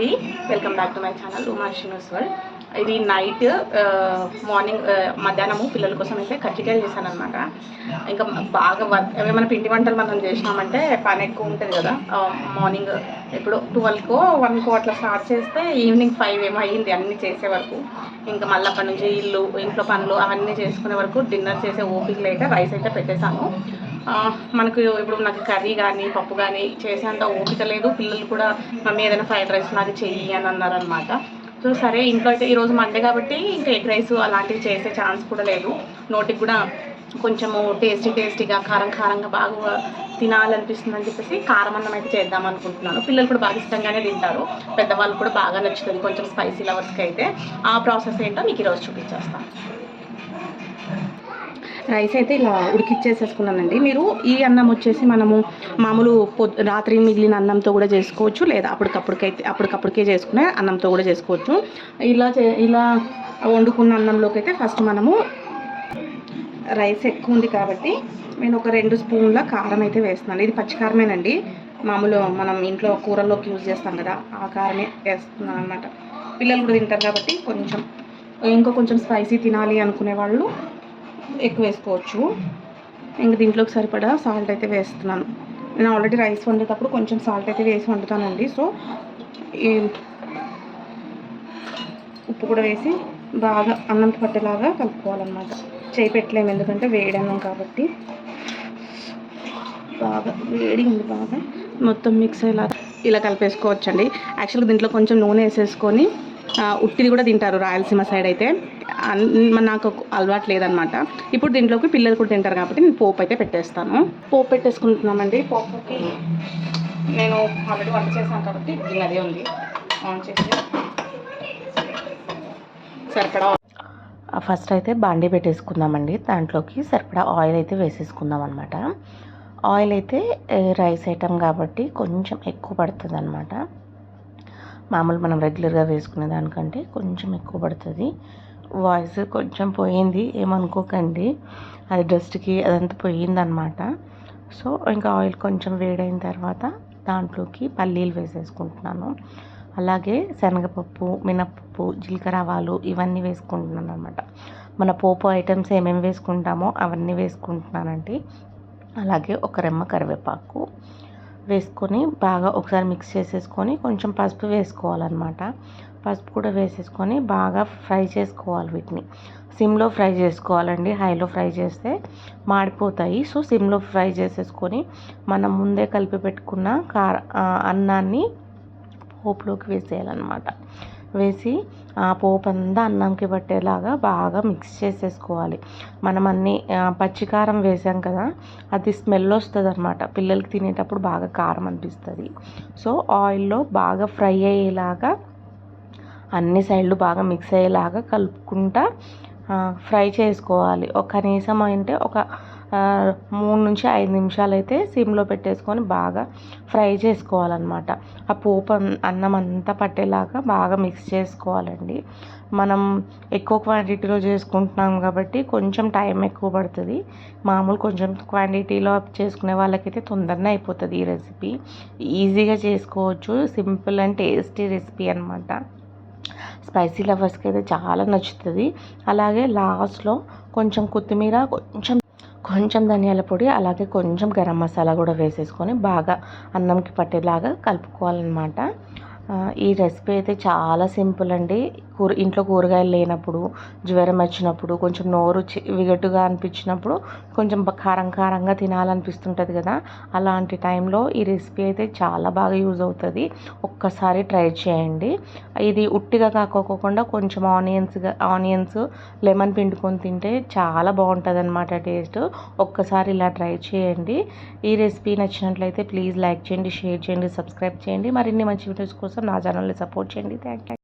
అండి. Welcome back to my channel Uma శ్రీనివాస్వర్ ఇది night morning uh, uh, మధ్యాహ్నము పిల్లల కోసం అయితే కజ్జికాయలు చేశాను అనమాట ఇంకా బాగా వర్క్ ఏమైనా పిండి వంటలు మనం చేసినామంటే పని ఎక్కువ ఉంటుంది కదా. మార్నింగ్ ఇప్పుడు ట్వెల్వ్కో వన్కో అట్లా స్టార్ట్ చేస్తే ఈవినింగ్ ఫైవ్ ఏమో అయ్యింది అన్నీ చేసే వరకు. ఇంకా మళ్ళీ అప్పటి నుంచి ఇల్లు ఇంట్లో పనులు అవన్నీ చేసుకునే వరకు డిన్నర్ చేసే ఓపిక లేక రైస్ అయితే పెట్టేశాను. మనకు ఇప్పుడు నాకు కర్రీ కానీ పప్పు కానీ చేసేంత ఓపిక లేదు. పిల్లలు కూడా మమ్మీ ఏదైనా ఫ్రైడ్ రైస్ నాకు చెయ్యి అని అన్నారనమాట సో సరే ఇంట్లో అయితే ఈరోజు మండే కాబట్టి ఇంకా ఎగ్ రైస్ అలాంటివి చేసే ఛాన్స్ కూడా లేదు. నోటికి కూడా కొంచెము టేస్టీ టేస్టీగా కారం కారంగా బాగా తినాలనిపిస్తుంది అని చెప్పేసి కారం అన్నం అయితే చేద్దాం అనుకుంటున్నాను. పిల్లలు కూడా బాగా ఇష్టంగానే తింటారు. పెద్దవాళ్ళు కూడా బాగా నచ్చుతుంది. కొంచెం స్పైసీ లవర్స్కి అయితే ఆ ప్రాసెస్ ఏంటో మీకు ఈరోజు చూపించేస్తాను. రైస్ అయితే ఇలా ఉడికిచ్చేసేసుకున్నానండి. మీరు ఈ అన్నం వచ్చేసి మనము మామూలు రాత్రి మిగిలిన అన్నంతో కూడా చేసుకోవచ్చు లేదా అప్పటికప్పటికైతే అప్పటికప్పటికే చేసుకునే అన్నంతో కూడా చేసుకోవచ్చు. ఇలా చే ఇలా వండుకున్న అన్నంలోకి అయితే ఫస్ట్ మనము రైస్ ఎక్కువ ఉంది కాబట్టి నేను ఒక రెండు స్పూన్ల కారం అయితే వేస్తున్నాను. ఇది పచ్చికారమేనండి. మామూలు మనం ఇంట్లో కూరల్లోకి యూజ్ చేస్తాం కదా ఆ కారమే వేస్తున్నాను అనమాట పిల్లలు కూడా తింటారు కాబట్టి కొంచెం ఇంకా కొంచెం స్పైసీ తినాలి అనుకునే వాళ్ళు ఎక్కువ వేసుకోవచ్చు. ఇంక దీంట్లోకి సరిపడా సాల్ట్ అయితే వేస్తున్నాను. నేను ఆల్రెడీ రైస్ వండేటప్పుడు కొంచెం సాల్ట్ అయితే వేసి వండుతానండి. సో ఈ ఉప్పు కూడా వేసి బాగా అన్నం పట్టేలాగా కలుపుకోవాలన్నమాట. చేయి పెట్టలేము ఎందుకంటే వేడి అన్నం కాబట్టి. బాగా వేడి ఉంది బాగా. మొత్తం మిక్స్ అయ్యేలా ఇలా కలిపేసుకోవచ్చండి. యాక్చువల్గా దీంట్లో కొంచెం నూనె వేసేసుకొని ఉట్టిది కూడా తింటారు రాయలసీమ సైడ్ అయితే. నాకు అలవాటు లేదనమాట. ఇప్పుడు దీంట్లోకి పిల్లలు కూడా తింటారు కాబట్టి నేను పోపు అయితే పెట్టేస్తాను. పోపు పెట్టేసుకుంటున్నామండి. పోపుకి నేను ఆల్రెడీ వంట చేశాను కాబట్టి గిన్నె అదే ఉంది. ఆన్ చేసి సరిపడా ఫస్ట్ అయితే బాండీ పెట్టేసుకుందామండి. దాంట్లోకి సరిపడా ఆయిల్ అయితే వేసేసుకుందాం అనమాట ఆయిల్ అయితే రైస్ ఐటమ్ కాబట్టి కొంచెం ఎక్కువ పడుతుంది అనమాట మామూలు మనం రెగ్యులర్గా వేసుకునే దానికంటే కొంచెం ఎక్కువ పడుతుంది. వాయిస్ కొంచెం పోయింది ఏమనుకోకండి. అది డస్ట్కి అదంతా పోయిందనమాట సో ఇంకా ఆయిల్ కొంచెం వేడైన తర్వాత దాంట్లోకి పల్లీలు వేసేసుకుంటున్నాను. అలాగే శనగపప్పు మినప్పప్పు జీలకర్ర ఆవాలు ఇవన్నీ వేసుకుంటున్నాను అనమాట మన పోపు ఐటమ్స్ ఏమేమి వేసుకుంటామో అవన్నీ వేసుకుంటున్నానండి. అలాగే ఒక రెమ్మ కరివేపాకు వేసుకొని బాగా ఒకసారి మిక్స్ చేసేసుకొని కొంచెం పసుపు వేసుకోవాలన్నమాట. పసుపు కూడా వేసేసుకొని బాగా ఫ్రై చేసుకోవాలి వీటిని. సిమ్లో ఫ్రై చేసుకోవాలండి. హైలో ఫ్రై చేస్తే మాడిపోతాయి. సో సిమ్లో ఫ్రై చేసేసుకొని మనం ముందే కలిపి పెట్టుకున్న కార అన్నాన్ని పోపులోకి వేసేయాలన్నమాట. వేసి ఆ పోపు అంతా అన్నంకి పట్టేలాగా బాగా మిక్స్ చేసేసుకోవాలి. మనం అన్ని పచ్చికారం వేసాం కదా అది స్మెల్ వస్తుంది అనమాట పిల్లలకి తినేటప్పుడు బాగా కారం అనిపిస్తుంది. సో ఆయిల్లో బాగా ఫ్రై అయ్యేలాగా అన్ని సైడ్లు బాగా మిక్స్ అయ్యేలాగా కలుపుకుంటా ఫ్రై చేసుకోవాలి. ఒక కనీసం అంటే ఒక మూడు నుంచి ఐదు నిమిషాలు అయితే సిమ్లో పెట్టేసుకొని బాగా ఫ్రై చేసుకోవాలన్నమాట. ఆ పోపు అన్నం అంతా పట్టేలాగా బాగా మిక్స్ చేసుకోవాలండి. మనం ఎక్కువ క్వాంటిటీలో చేసుకుంటున్నాం కాబట్టి కొంచెం టైం ఎక్కువ పడుతుంది. మామూలు కొంచెం క్వాంటిటీలో చేసుకునే వాళ్ళకైతే తొందరనే అయిపోతుంది ఈ రెసిపీ ఈజీగా చేసుకోవచ్చు సింపుల్ అండ్ టేస్టీ రెసిపీ అనమాట స్పైసీ లవర్స్కి అయితే చాలా నచ్చుతుంది. అలాగే లాస్ట్లో కొంచెం కొత్తిమీర కొంచెం కొంచెం ధనియాల పొడి అలాగే కొంచెం గరం మసాలా కూడా వేసేసుకొని బాగా అన్నంకి పట్టేలాగా కలుపుకోవాలన్నమాట. ఈ రెసిపీ అయితే చాలా సింపుల్ అండి. కూర ఇంట్లో కూరగాయలు లేనప్పుడు జ్వరం వచ్చినప్పుడు కొంచెం నోరు విగట్టుగా అనిపించినప్పుడు కొంచెం కారం కారంగా తినాలనిపిస్తుంటుంది కదా. అలాంటి టైంలో ఈ రెసిపీ అయితే చాలా బాగా యూజ్ అవుతుంది. ఒక్కసారి ట్రై చేయండి. ఇది ఉట్టిగా కాకోకుండా కొంచెం ఆనియన్స్గా ఆనియన్స్ లెమన్ పిండుకొని తింటే చాలా బాగుంటుంది అనమాట టేస్ట్. ఒక్కసారి ఇలా ట్రై చేయండి. ఈ రెసిపీ నచ్చినట్లయితే ప్లీజ్ లైక్ చేయండి షేర్ చేయండి సబ్స్క్రైబ్ చేయండి. మరిన్ని మంచి వీడియోస్ కోసం నా ఛానల్ని సపోర్ట్ చేయండి. Thank you